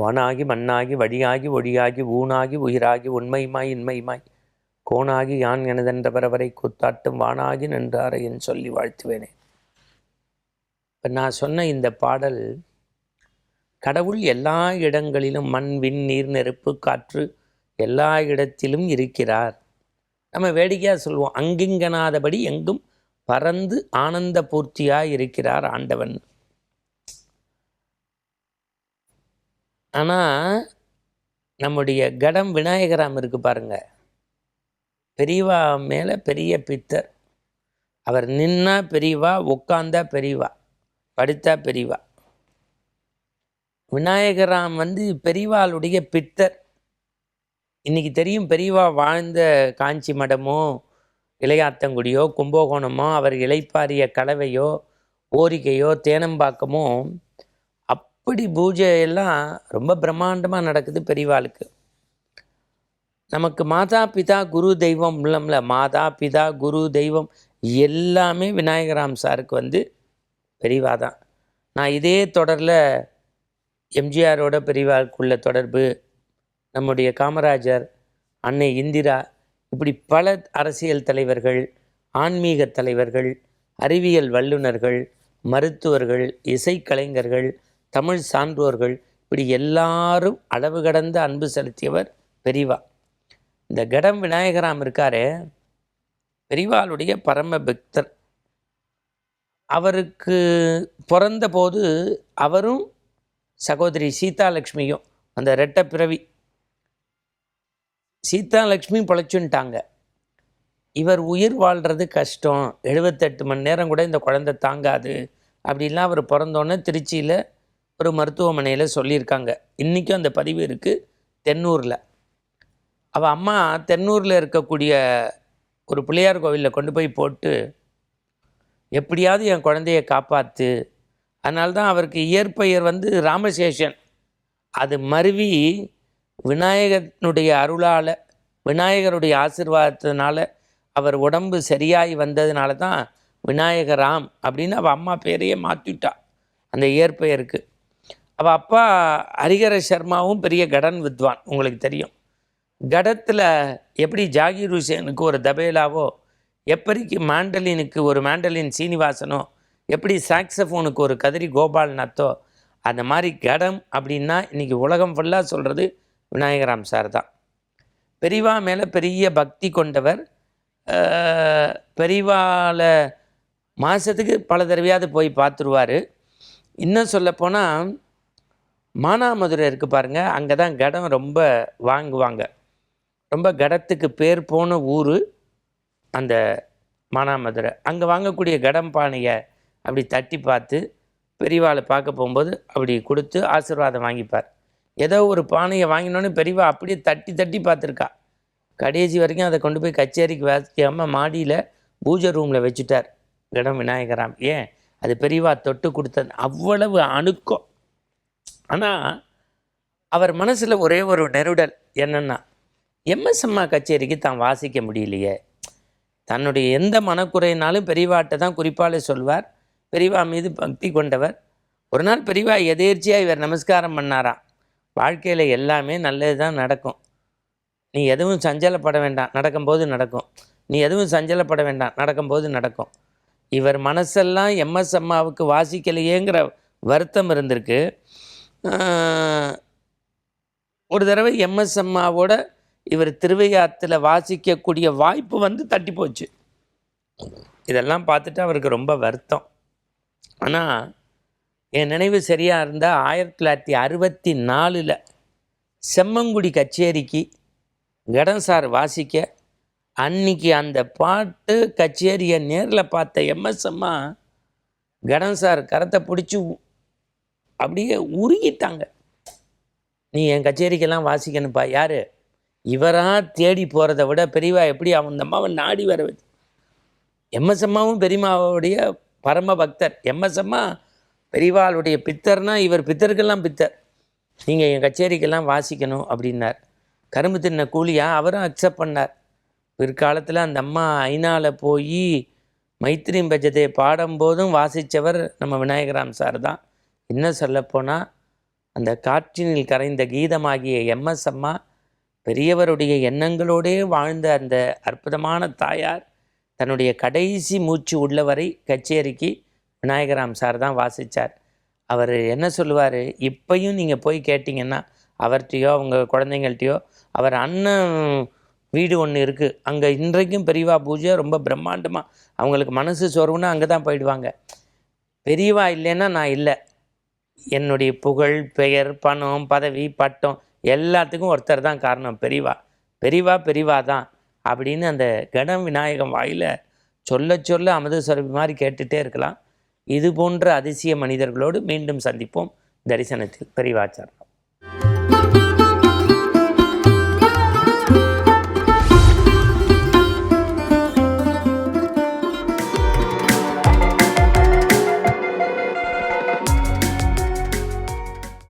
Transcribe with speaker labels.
Speaker 1: வானாகி மண்ணாகி வழியாகி ஒளியாகி ஊனாகி உயிராகி உண்மையுமாய் இன்மையுமாய். கோணாகி யான் எனதென்ற பரவரை கூத்தாட்டும் வானாகி நின்றாரை என் சொல்லி வாழ்த்துவேனே. இப்போ நான் சொன்ன இந்த பாடல் கடவுள் எல்லா இடங்களிலும் மண் விண் நீர் நெருப்பு காற்று எல்லா இடத்திலும் இருக்கிறார். நம்ம வேடிக்கையாக சொல்லுவோம். அங்கிங்கனாதபடி எங்கும் பறந்து ஆனந்த பூர்த்தியாக இருக்கிறார் ஆண்டவன். ஆனால் நம்முடைய கடம் விநாயகராம் இருக்கு பாருங்க. பெரியவா மேலே பெரிய பித்தர். அவர் நின்னா பெரியவா உட்காந்தா பெரியவா படித்தா பெரியவா. விநாயகராம் வந்து பெரியவாளுடைய பித்தர். இன்றைக்கி தெரியும் பெரியவா வாழ்ந்த காஞ்சி மடமோ இளையாத்தங்குடியோ கும்பகோணமோ அவர் இளைப்பாரிய கலவையோ ஓரிகையோ தேனம்பாக்கமோ அப்படி பூஜை எல்லாம் ரொம்ப பிரம்மாண்டமாக நடக்குது பெரியவாளுக்கு நமக்கு மாதா பிதா குரு தெய்வம் இல்லம்ல மாதா பிதா குரு தெய்வம் எல்லாமே விநாயகராம் சாருக்கு வந்து பெரியவா தான். நான் இதே தொடரில் எம்ஜிஆரோட பெரியவாளுக்குள்ள தொடர்பு நம்முடைய காமராஜர் அன்னை இந்திரா இப்படி பல அரசியல் தலைவர்கள் ஆன்மீக தலைவர்கள் அறிவியல் வல்லுநர்கள் மருத்துவர்கள் இசைக்கலைஞர்கள் தமிழ் சான்றோர்கள் இப்படி எல்லாரும் அளவு கடந்த அன்பு செலுத்தியவர் பெரிவா. இந்த கடம் விநாயகராம் இருக்கார் பெரிவாளுடைய பரம பக்தர். அவருக்கு பிறந்தபோது அவரும் சகோதரி சீதாலட்சுமியும் அந்த ரெட்ட பிறவி சீதாலக்ஷ்மி பழைச்சுன்ட்டாங்க. இவர் உயிர் வாழ்கிறது கஷ்டம். எழுபத்தெட்டு மணி நேரம் கூட இந்த குழந்தை தாங்காது அப்படிலாம் அவர் பிறந்தோன்னே திருச்சியில் ஒரு மருத்துவமனையில் சொல்லியிருக்காங்க. இன்றைக்கும் அந்த பதிவு இருக்குது தென்னூரில். அவள் அம்மா தென்னூரில் இருக்கக்கூடிய ஒரு பிள்ளையார் கோவிலில் கொண்டு போய் போட்டு எப்படியாவது என் குழந்தைய காப்பாற்று அதனால்தான் அவருக்கு இயற்பெயர் வந்து ராமசேஷன். அது மருவி விநாயகனுடைய அருளால் விநாயகருடைய ஆசிர்வாதத்தினால அவர் உடம்பு சரியாகி வந்ததுனால தான் விநாயகராம் அப்படின்னு அவள் அம்மா பேரையே மாற்றிட்டா அந்த இயற்பெயருக்கு. அவள் அப்பா ஹரிகர சர்மாவும் பெரிய கடன் வித்வான் உங்களுக்கு தெரியும். கடத்தில் எப்படி ஜாகீர் ஹுசேனுக்கு ஒரு தபேலாவோ எப்படிக்கு மாண்டலினுக்கு ஒரு மாண்டலின் சீனிவாசனோ எப்படி சாக்ஸஃபோனுக்கு ஒரு கதிரி கோபால்நாத்தோ அந்த மாதிரி கடம் அப்படின்னா இன்றைக்கி உலகம் ஃபுல்லாக சொல்கிறது விநாயகராம் சார் தான். பெரியவா மேலே பெரிய பக்தி கொண்டவர். பெரிவாவில் மாதத்துக்கு பல தடவையாவது போய் பார்த்துருவார். இன்னும் சொல்லப்போனால் மானாமதுரை இருக்குது பாருங்கள் அங்கே தான் கடம் ரொம்ப வாங்குவாங்க. ரொம்ப கடத்துக்கு பேர் போன ஊர் அந்த மானாமதுரை. அங்கே வாங்கக்கூடிய கடம் பானையை அப்படி தட்டி பார்த்து பெரியவாளை பார்க்க போகும்போது அப்படி கொடுத்து ஆசீர்வாதம் வாங்கிப்பார். ஏதோ ஒரு பானையை வாங்கினோன்னே பெரியவா அப்படியே தட்டி தட்டி பார்த்துருக்கா. கடைசி வரைக்கும் அதை கொண்டு போய் கச்சேரிக்கு வாசிக்காமல் மாடியில் பூஜை ரூமில் வச்சுட்டார் கிடம் விநாயகராம் ஏன்? அது பெரியவா தொட்டு கொடுத்தது. அவ்வளவு அணுக்கம். ஆனால் அவர் மனசில் ஒரே ஒரு நெருடல் என்னென்னா எம்எஸ் அம்மா கச்சேரிக்கு தான் வாசிக்க முடியலையே. தன்னுடைய எந்த மனக்குறையினாலும் பெரியவாட்ட தான் குறிப்பாலே சொல்வார். பெரியவா மீது பக்தி கொண்டவர். ஒரு நாள் பெரியவா எதேர்ச்சியாக இவர் நமஸ்காரம் பண்ணாராம். வாழ்க்கையில் எல்லாமே நல்லது தான் நடக்கும். நீ எதுவும் சஞ்சலப்பட வேண்டாம். நடக்கும்போது நடக்கும். நீ எதுவும் சஞ்சலப்பட வேண்டாம். நடக்கும்போது நடக்கும். இவர் மனசெல்லாம் எம்எஸ் அம்மாவுக்கு வாசிக்கலையேங்கிற வருத்தம் இருந்திருக்கு. ஒரு தடவை எம்எஸ் அம்மாவோட இவர் திருவையாத்தில் வாசிக்கக்கூடிய வாய்ப்பு வந்து தட்டி போச்சு. இதெல்லாம் பார்த்துட்டு அவருக்கு ரொம்ப வருத்தம். ஆனால் என் நினைவு சரியாக இருந்தால் ஆயிரத்தி தொள்ளாயிரத்தி அறுபத்தி நாலில் செம்மங்குடி கச்சேரிக்கு கடன் சார் வாசிக்க அன்னைக்கு அந்த பாட்டு கச்சேரியை நேரில் பார்த்த எம்எஸ் அம்மா கடன் சார் கரத்தை பிடிச்சி அப்படியே உருகிட்டாங்க. நீ என் கச்சேரிக்கெல்லாம் வாசிக்கணும்ப்பா யார்? இவராக தேடி போகிறத விட பெரியவா எப்படி? அவன் அந்த அம்மாவை நாடி வர வச்சு எம்எஸ் அம்மாவும் பெரியம்மாவுடைய பரம பக்தர் எம்எஸ் அம்மா பெரியவாளுடைய இவர் பித்தருக்கெல்லாம் பித்தர். நீங்கள் என் கச்சேரிக்கெல்லாம் வாசிக்கணும் அப்படின்னார். கரும்பு தின்ன கூலியா? அவரும் அக்செப்ட் பண்ணார். பிற்காலத்தில் அந்த அம்மா ஐநாவில் போய் மைத்திரி பஜதையை பாடும்போதும் வாசித்தவர் நம்ம விநாயகராம் சார் தான். இன்னும் சொல்லப்போனால் அந்த காற்றினில் கரைந்த கீதமாகிய எம்எஸ் அம்மா பெரியவருடைய எண்ணங்களோடே வாழ்ந்த அந்த அற்புதமான தாயார் தன்னுடைய கடைசி மூச்சு உள்ளவரை கச்சேரிக்கு விநாயகராம் சார் தான் வாசித்தார் அவர் என்ன சொல்லுவார்? இப்பையும் நீங்கள் போய் கேட்டிங்கன்னா அவர்கிட்டையோ அவங்க குழந்தைங்கள்ட்டையோ அவர் அண்ணன் வீடு ஒன்று இருக்குது அங்கே இன்றைக்கும் பெரியவா பூஜை ரொம்ப பிரம்மாண்டமாக அவங்களுக்கு மனசு சோர்வுன்னா அங்கே தான் போயிடுவாங்க. பெரியவா இல்லைன்னா நான் இல்லை. என்னுடைய புகழ் பெயர் பணம் பதவி பட்டம் எல்லாத்துக்கும் ஒருத்தர் தான் காரணம் பெரியவா. பெரியவா பெரியவா தான் அப்படின்னு அந்த கணம் விநாயகம் வாயில் சொல்ல சொல்ல அமிர்தஸ்வரபி மாதிரி கேட்டுகிட்டே இருக்கலாம். இது போன்ற அதிசய மனிதர்களோடு மீண்டும் சந்திப்போம். தரிசனத்தில் பெரிவாச்சாரம்